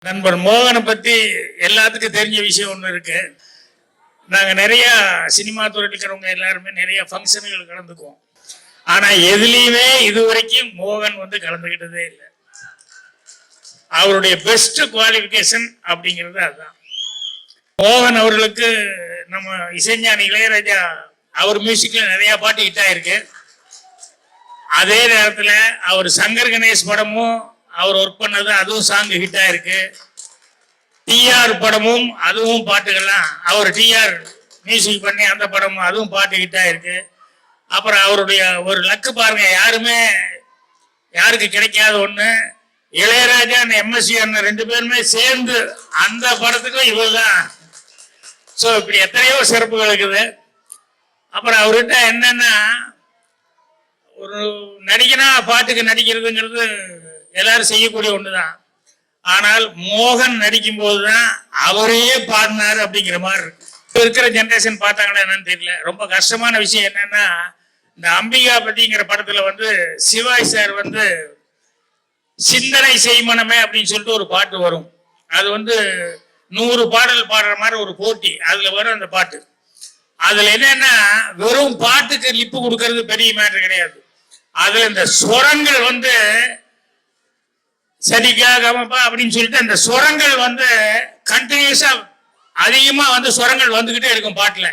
நண்பர் மோகனை பத்தி எல்லாத்துக்கும் தெரிஞ்ச விஷயம் ஒன்று இருக்கு. நாங்கள் நிறைய சினிமா துறையில் இருக்கிறவங்க எல்லாருமே நிறைய ஃபங்க்ஷன்கள் கலந்துக்குவோம். ஆனா எதுலேயுமே இது வரைக்கும் மோகன் வந்து கலந்துக்கிட்டதே இல்லை. அவருடைய பெஸ்ட் குவாலிஃபிகேஷன் அப்படிங்கிறது அதுதான். மோகன் அவர்களுக்கு நம்ம இசைஞானி இளையராஜா அவர் மியூசிக்ல நிறைய பாட்டு ஹிட் ஆயிருக்கு. அதே நேரத்தில் அவர் சங்கர் கணேஷ் படமும் அவர் ஒர்க் பண்ணது அதுவும் சாங் ஹிட் ஆயிருக்கு. டிஆர் படமும் அதுவும் பாட்டுகள்லாம் அவர் டிஆர் மியூசிக் பண்ணி அந்த படமும் அதுவும் பாட்டு ஹிட் ஆயிருக்கு. அப்புறம் அவருடைய ஒரு லக்கு பாருங்க யாருமே யாருக்கு கிடைக்காத ஒண்ணு இளையராஜா எம்எஸ்சி அண்ணன் ரெண்டு பேருமே சேர்ந்து அந்த படத்துக்கும் இவர் தான் ஸோ இப்படி எத்தனையோ சிறப்புகள் இருக்குது அப்புறம் அவர்கிட்ட என்னன்னா ஒரு நடிகனா பாட்டுக்கு நடிக்கிறதுங்கிறது எல்லாரும் செய்யக்கூடிய ஒண்ணுதான். ஆனால் மோகன் நடிக்கும் போதுதான் அவரையே பாடினாரு அப்படிங்கிற மாதிரி இருக்கு. இருக்கிற ஜென்ரேஷன் பார்த்தாங்கன்னா என்னன்னு தெரியல. ரொம்ப கஷ்டமான விஷயம் என்னன்னா இந்த அம்பிகா பத்திங்கிற படத்துல வந்து சிவாய் சார் வந்து சிந்தனை செய்மனமே அப்படின்னு சொல்லிட்டு ஒரு பாட்டு வரும். அது வந்து நூறு பாடல் பாடுற மாதிரி ஒரு போட்டி அதுல வரும் அந்த பாட்டு. அதுல என்னன்னா வெறும் பாட்டுக்கு லிப்பு கொடுக்கறது பெரிய மேட்டர் கிடையாது. அதுல இந்த சுரங்கள் வந்து சரிகா கமப்பா அப்படின்னு சொல்லிட்டு அந்த சுரங்கள் வந்து கண்டினியூஸா அதிகமா வந்து சுரங்கள் வந்துகிட்டே இருக்கும் பாட்டுல.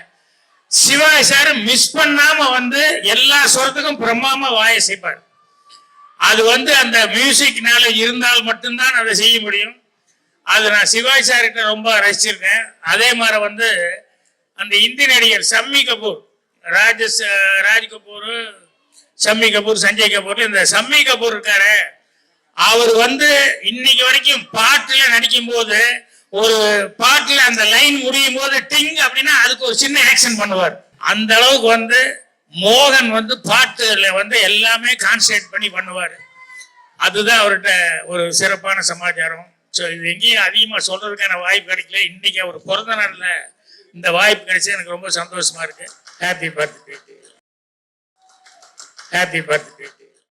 சிவாய் சார் மிஸ் பண்ணாம வந்து எல்லா சுரத்துக்கும் பிரம்மாம வாய செய்ப்பார் அது வந்து அந்த மியூசிக்னால இருந்தால் மட்டும்தான் அதை செய்ய முடியும். அது நான் சிவாய் சார்கிட்ட ரொம்ப ரசிச்சிருக்கேன். அதே மாதிரி வந்து அந்த இந்தி நடிகர் சம்மி கபூர் ராஜஸ் ராஜ் கபூர் சம்மி கபூர் சஞ்சய் கபூர் இந்த சம்மி கபூர் இருக்காரு அவர் வந்து இன்னைக்கு வரைக்கும் பாட்டுல நடிக்கும் போது ஒரு பாட்டுல அந்த லைன் முடியும் போது டிங் அப்படின்னா அதுக்கு ஒரு சின்ன ஆக்ஷன் பண்ணுவார். அந்த அளவுக்கு வந்து மோகன் வந்து பாட்டுல வந்து எல்லாமே கான்சன்ட்ரேட் பண்ணி பண்ணுவார். அதுதான் அவர்கிட்ட ஒரு சிறப்பான சமாச்சாரம். ஸோ இது எங்கேயும் அதிகமாக சொல்றதுக்கான வாய்ப்பு கிடைக்கல. இன்னைக்கு அவர் பிறந்த நாளில் இந்த வாய்ப்பு கிடைச்சி எனக்கு ரொம்ப சந்தோஷமா இருக்கு. Happy birthday happy birthday